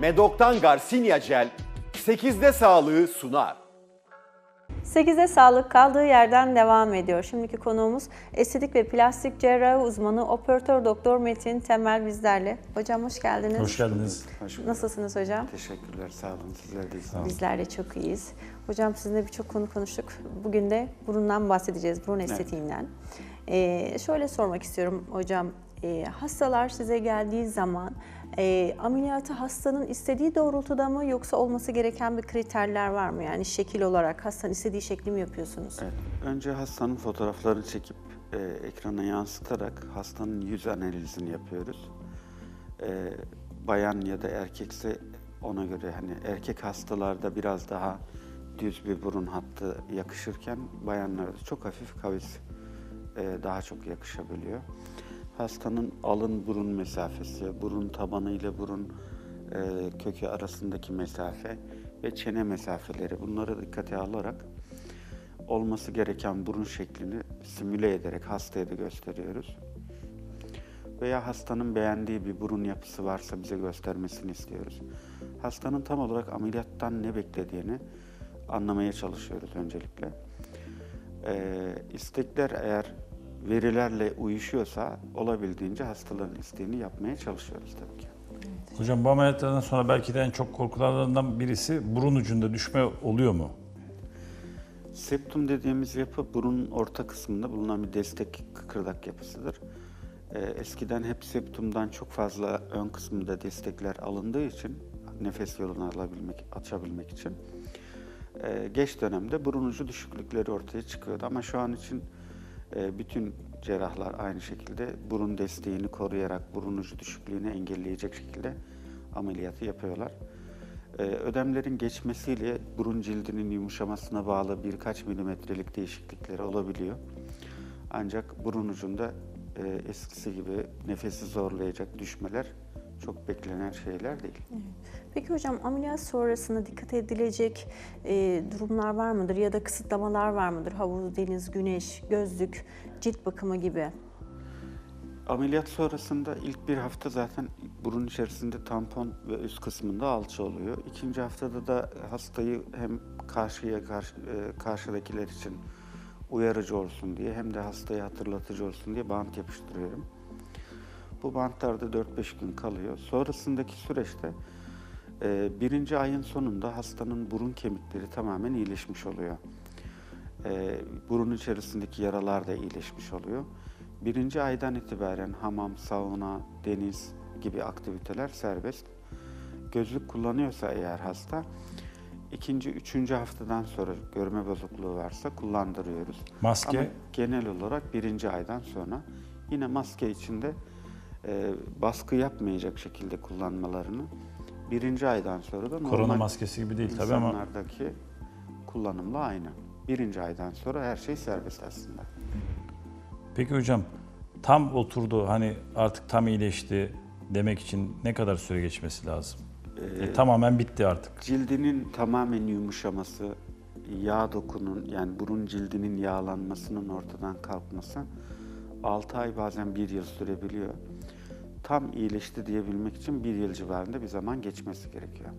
Medok'tan Garcinia Gel 8'de sağlığı sunar. 8'e sağlık kaldığı yerden devam ediyor. Şimdiki konuğumuz estetik ve plastik cerrahi uzmanı operatör doktor Metin Temel bizlerle. Hocam hoş geldiniz. Hoş geldiniz. Hoş bulduk. Nasılsınız hocam? Teşekkürler, sağ olun. Sizler de iyi. Bizler de çok iyiyiz. Hocam sizinle birçok konu konuştuk. Bugün de burundan bahsedeceğiz, burun estetiğinden. Ee, şöyle sormak istiyorum hocam. Ee, hastalar size geldiği zaman e, ameliyatı hastanın istediği doğrultuda mı yoksa olması gereken bir kriterler var mı? Yani şekil olarak hastanın istediği şekli mi yapıyorsunuz? Evet, önce hastanın fotoğraflarını çekip e, ekrana yansıtarak hastanın yüz analizini yapıyoruz. E, bayan ya da erkekse ona göre hani erkek hastalarda biraz daha düz bir burun hattı yakışırken bayanlarda çok hafif kavis e, daha çok yakışabiliyor. Hastanın alın burun mesafesi, burun tabanı ile burun e, kökü arasındaki mesafe ve çene mesafeleri bunları dikkate alarak olması gereken burun şeklini simüle ederek hastaya da gösteriyoruz. Veya hastanın beğendiği bir burun yapısı varsa bize göstermesini istiyoruz. Hastanın tam olarak ameliyattan ne beklediğini anlamaya çalışıyoruz öncelikle. Ee, istekler eğer verilerle uyuşuyorsa olabildiğince hastaların isteğini yapmaya çalışıyoruz tabii ki. Hocam bu ameliyatlardan sonra belki de en çok korkularından birisi burun ucunda düşme oluyor mu? Septum dediğimiz yapı burunun orta kısmında bulunan bir destek kıkırdak yapısıdır. Ee, eskiden hep septumdan çok fazla ön kısmında destekler alındığı için nefes yolunu alabilmek, açabilmek için e, geç dönemde burun ucu düşüklükleri ortaya çıkıyordu. Ama şu an için bütün cerrahlar aynı şekilde burun desteğini koruyarak burun ucu düşüklüğünü engelleyecek şekilde ameliyatı yapıyorlar. Ee, ödemlerin geçmesiyle burun cildinin yumuşamasına bağlı birkaç milimetrelik değişiklikleri olabiliyor. Ancak burun ucunda e, eskisi gibi nefesi zorlayacak düşmeler çok beklenen şeyler değil. Peki hocam ameliyat sonrasında dikkat edilecek e, durumlar var mıdır ya da kısıtlamalar var mıdır? Havuz, deniz, güneş, gözlük, cilt bakımı gibi. Ameliyat sonrasında ilk bir hafta zaten burun içerisinde tampon ve üst kısmında alçı oluyor. İkinci haftada da hastayı hem karşıya karşı, e, karşıdakiler için uyarıcı olsun diye hem de hastaya hatırlatıcı olsun diye bant yapıştırıyorum. Bu bantlarda 4-5 gün kalıyor. Sonrasındaki süreçte e, birinci ayın sonunda hastanın burun kemikleri tamamen iyileşmiş oluyor. E, burun içerisindeki yaralar da iyileşmiş oluyor. Birinci aydan itibaren hamam, sauna, deniz gibi aktiviteler serbest. Gözlük kullanıyorsa eğer hasta, ikinci, üçüncü haftadan sonra görme bozukluğu varsa kullandırıyoruz. Maske? Ama genel olarak birinci aydan sonra yine maske içinde e, baskı yapmayacak şekilde kullanmalarını birinci aydan sonra da Korona maskesi gibi değil tabii ama insanlardaki kullanımla aynı. Birinci aydan sonra her şey serbest aslında. peki hocam tam oturdu hani artık tam iyileşti demek için ne kadar süre geçmesi lazım? E, tamamen bitti artık. Cildinin tamamen yumuşaması, yağ dokunun yani burun cildinin yağlanmasının ortadan kalkması 6 ay bazen 1 yıl sürebiliyor. Tam iyileşti diyebilmek için 1 yıl civarında bir zaman geçmesi gerekiyor.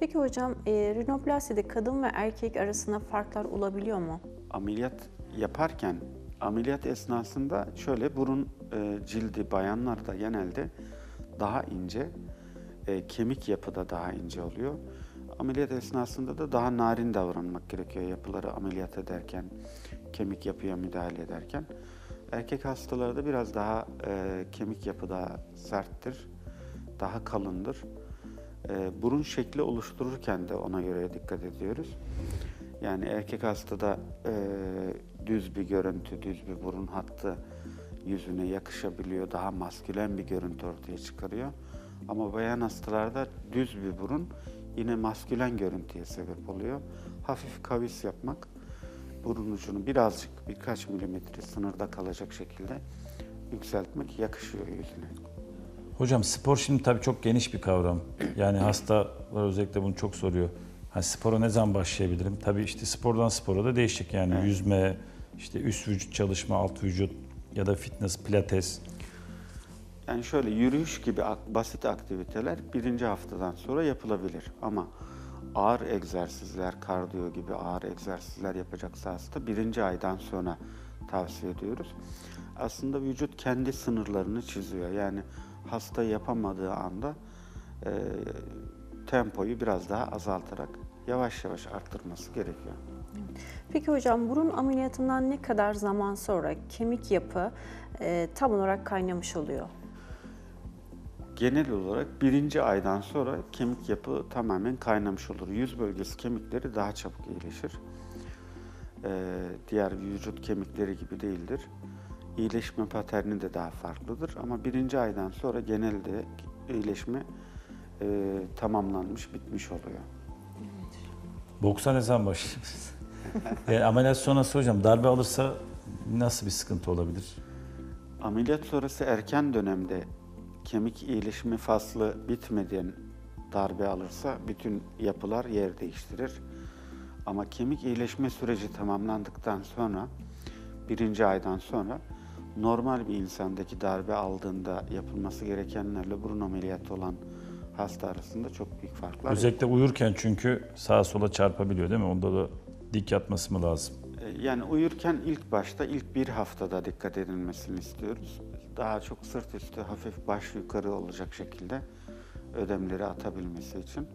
Peki hocam e, rinoplastide kadın ve erkek arasında farklar olabiliyor mu? Ameliyat yaparken ameliyat esnasında şöyle burun e, cildi bayanlarda genelde daha ince, e, kemik yapıda daha ince oluyor. Ameliyat esnasında da daha narin davranmak gerekiyor yapıları ameliyat ederken, kemik yapıya müdahale ederken. Erkek hastalarda biraz daha e, kemik yapı daha serttir, daha kalındır. E, burun şekli oluştururken de ona göre dikkat ediyoruz. Yani erkek hastada e, düz bir görüntü, düz bir burun hattı yüzüne yakışabiliyor. Daha maskülen bir görüntü ortaya çıkarıyor. Ama bayan hastalarda düz bir burun yine maskülen görüntüye sebep oluyor. Hafif kavis yapmak burun ucunu birazcık birkaç milimetre sınırda kalacak şekilde yükseltmek yakışıyor yüzüne. Hocam spor şimdi tabii çok geniş bir kavram. Yani hastalar özellikle bunu çok soruyor. Ha, spora ne zaman başlayabilirim? Tabii işte spordan spora da değişecek yani yüzme, işte üst vücut çalışma, alt vücut ya da fitness, pilates. Yani şöyle yürüyüş gibi basit aktiviteler birinci haftadan sonra yapılabilir. Ama ağır egzersizler, kardiyo gibi ağır egzersizler yapacaksa hasta birinci aydan sonra tavsiye ediyoruz. Aslında vücut kendi sınırlarını çiziyor. Yani hasta yapamadığı anda e, tempoyu biraz daha azaltarak yavaş yavaş arttırması gerekiyor. Peki hocam burun ameliyatından ne kadar zaman sonra kemik yapı e, tam olarak kaynamış oluyor? Genel olarak birinci aydan sonra kemik yapı tamamen kaynamış olur. Yüz bölgesi kemikleri daha çabuk iyileşir. Ee, diğer vücut kemikleri gibi değildir. İyileşme paterni de daha farklıdır. Ama birinci aydan sonra genelde iyileşme e, tamamlanmış, bitmiş oluyor. Boksa ne zaman başlayacağız? yani ameliyat sonrası hocam darbe alırsa nasıl bir sıkıntı olabilir? Ameliyat sonrası erken dönemde kemik iyileşme faslı bitmeden darbe alırsa bütün yapılar yer değiştirir. Ama kemik iyileşme süreci tamamlandıktan sonra birinci aydan sonra normal bir insandaki darbe aldığında yapılması gerekenlerle burun ameliyatı olan hasta arasında çok büyük farklar yok. Özellikle uyurken çünkü sağa sola çarpabiliyor değil mi? Onda da dik yatması mı lazım? E, Yani uyurken ilk başta ilk bir haftada dikkat edilmesini istiyoruz. Daha çok sırt üstü hafif baş yukarı olacak şekilde ödemleri atabilmesi için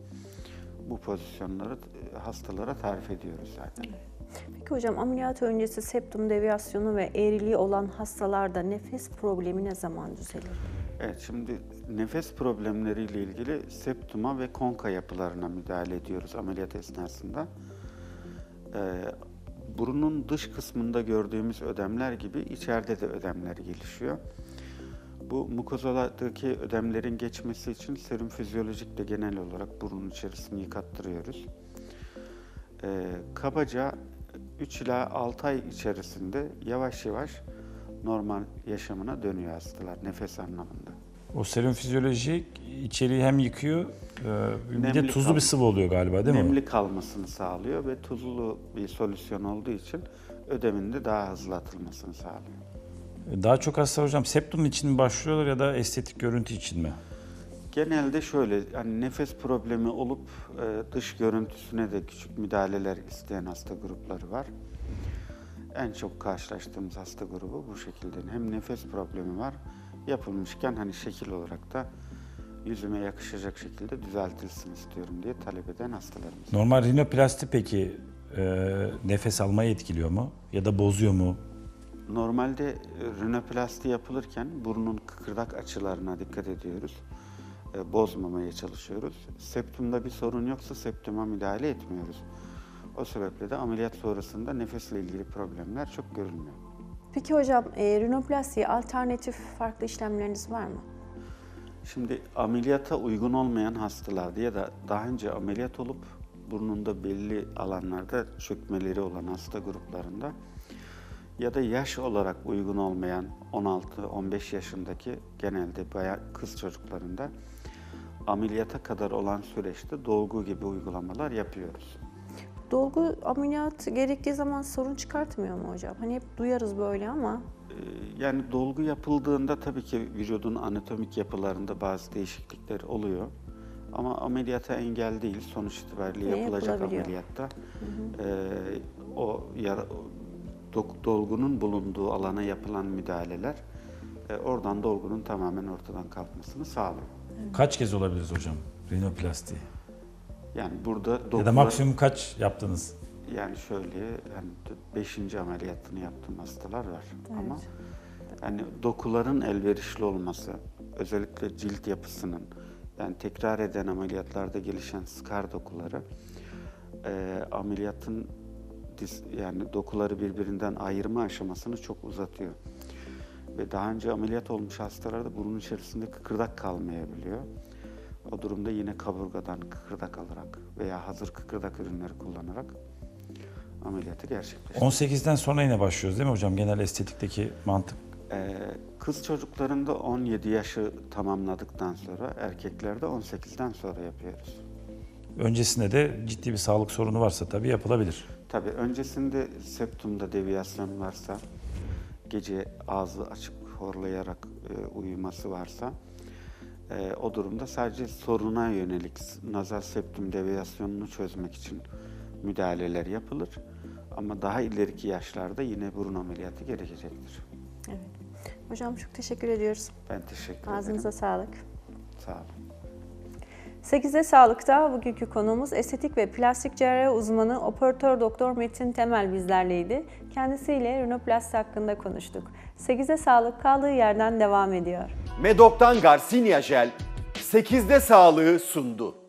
bu pozisyonları e, hastalara tarif ediyoruz zaten. Peki hocam ameliyat öncesi septum deviyasyonu ve eğriliği olan hastalarda nefes problemi ne zaman düzelir? Evet şimdi nefes problemleriyle ilgili septuma ve konka yapılarına müdahale ediyoruz ameliyat esnasında. Ee, burunun dış kısmında gördüğümüz ödemler gibi içeride de ödemler gelişiyor. Bu mukozalardaki ödemlerin geçmesi için serum fizyolojik de genel olarak burun içerisini yıkattırıyoruz. Ee, kabaca 3 ila 6 ay içerisinde yavaş yavaş normal yaşamına dönüyor hastalar nefes anlamında. O serum fizyolojik içeriği hem yıkıyor e, bir de Nemli tuzlu kal- bir sıvı oluyor galiba değil mi? Nemli kalmasını sağlıyor ve tuzlu bir solüsyon olduğu için ödemin de daha hızlı atılmasını sağlıyor. Daha çok hasta hocam septum için mi başlıyorlar ya da estetik görüntü için mi? Genelde şöyle hani nefes problemi olup e, dış görüntüsüne de küçük müdahaleler isteyen hasta grupları var. En çok karşılaştığımız hasta grubu bu şekilde. Hem nefes problemi var yapılmışken hani şekil olarak da yüzüme yakışacak şekilde düzeltilsin istiyorum diye talep eden hastalarımız. Normal rinoplasti peki e, nefes almayı etkiliyor mu? Ya da bozuyor mu? Normalde e, rinoplasti yapılırken burnun kıkırdak açılarına dikkat ediyoruz. E, Bozmamaya çalışıyoruz. Septumda bir sorun yoksa septuma müdahale etmiyoruz. O sebeple de ameliyat sonrasında nefesle ilgili problemler çok görülmüyor. Peki hocam e, rinoplastiye alternatif farklı işlemleriniz var mı? Şimdi ameliyata uygun olmayan hastalarda ya da daha önce ameliyat olup burnunda belli alanlarda çökmeleri olan hasta gruplarında ya da yaş olarak uygun olmayan 16-15 yaşındaki genelde bayağı kız çocuklarında ameliyata kadar olan süreçte dolgu gibi uygulamalar yapıyoruz. Dolgu ameliyat gerektiği zaman sorun çıkartmıyor mu hocam? Hani hep duyarız böyle ama Ee, Yani dolgu yapıldığında tabii ki vücudun anatomik yapılarında bazı değişiklikler oluyor. Ama ameliyata engel değil. Sonuç itibariyle Yine yapılacak ameliyatta ee, o yara, dolgunun bulunduğu alana yapılan müdahaleler e, oradan dolgunun tamamen ortadan kalkmasını sağlıyor. Kaç kez olabiliriz hocam rinoplasti? Yani burada Ya da maksimum kaç yaptınız? Yani şöyle yani 5. ameliyatını yaptığım hastalar var. Ama yani dokuların elverişli olması, özellikle cilt yapısının yani tekrar eden ameliyatlarda gelişen skar dokuları e, ameliyatın dis- yani dokuları birbirinden ayırma aşamasını çok uzatıyor. Ve daha önce ameliyat olmuş hastalarda burun içerisinde kıkırdak kalmayabiliyor. O durumda yine kaburgadan kıkırdak alarak veya hazır kıkırdak ürünleri kullanarak ameliyatı gerçekleştiriyor. 18'den sonra yine başlıyoruz değil mi hocam? Genel estetikteki mantık. Ee, kız çocuklarında 17 yaşı tamamladıktan sonra, erkeklerde 18'den sonra yapıyoruz. Öncesinde de ciddi bir sağlık sorunu varsa tabii yapılabilir. Tabii öncesinde septumda deviyasyon varsa, gece ağzı açık horlayarak e, uyuması varsa e, o durumda sadece soruna yönelik nazal septum deviyasyonunu çözmek için müdahaleler yapılır. Ama daha ileriki yaşlarda yine burun ameliyatı gerekecektir. Evet. Hocam çok teşekkür ediyoruz. Ben teşekkür Ağzınıza ederim. sağlık. Sağ olun. 8'de Sağlık'ta bugünkü konumuz estetik ve plastik cerrahi uzmanı operatör doktor Metin Temel bizlerleydi. Kendisiyle rinoplasti hakkında konuştuk. 8'de Sağlık kaldığı yerden devam ediyor. Medok'tan Garcinia Jel 8'de sağlığı sundu.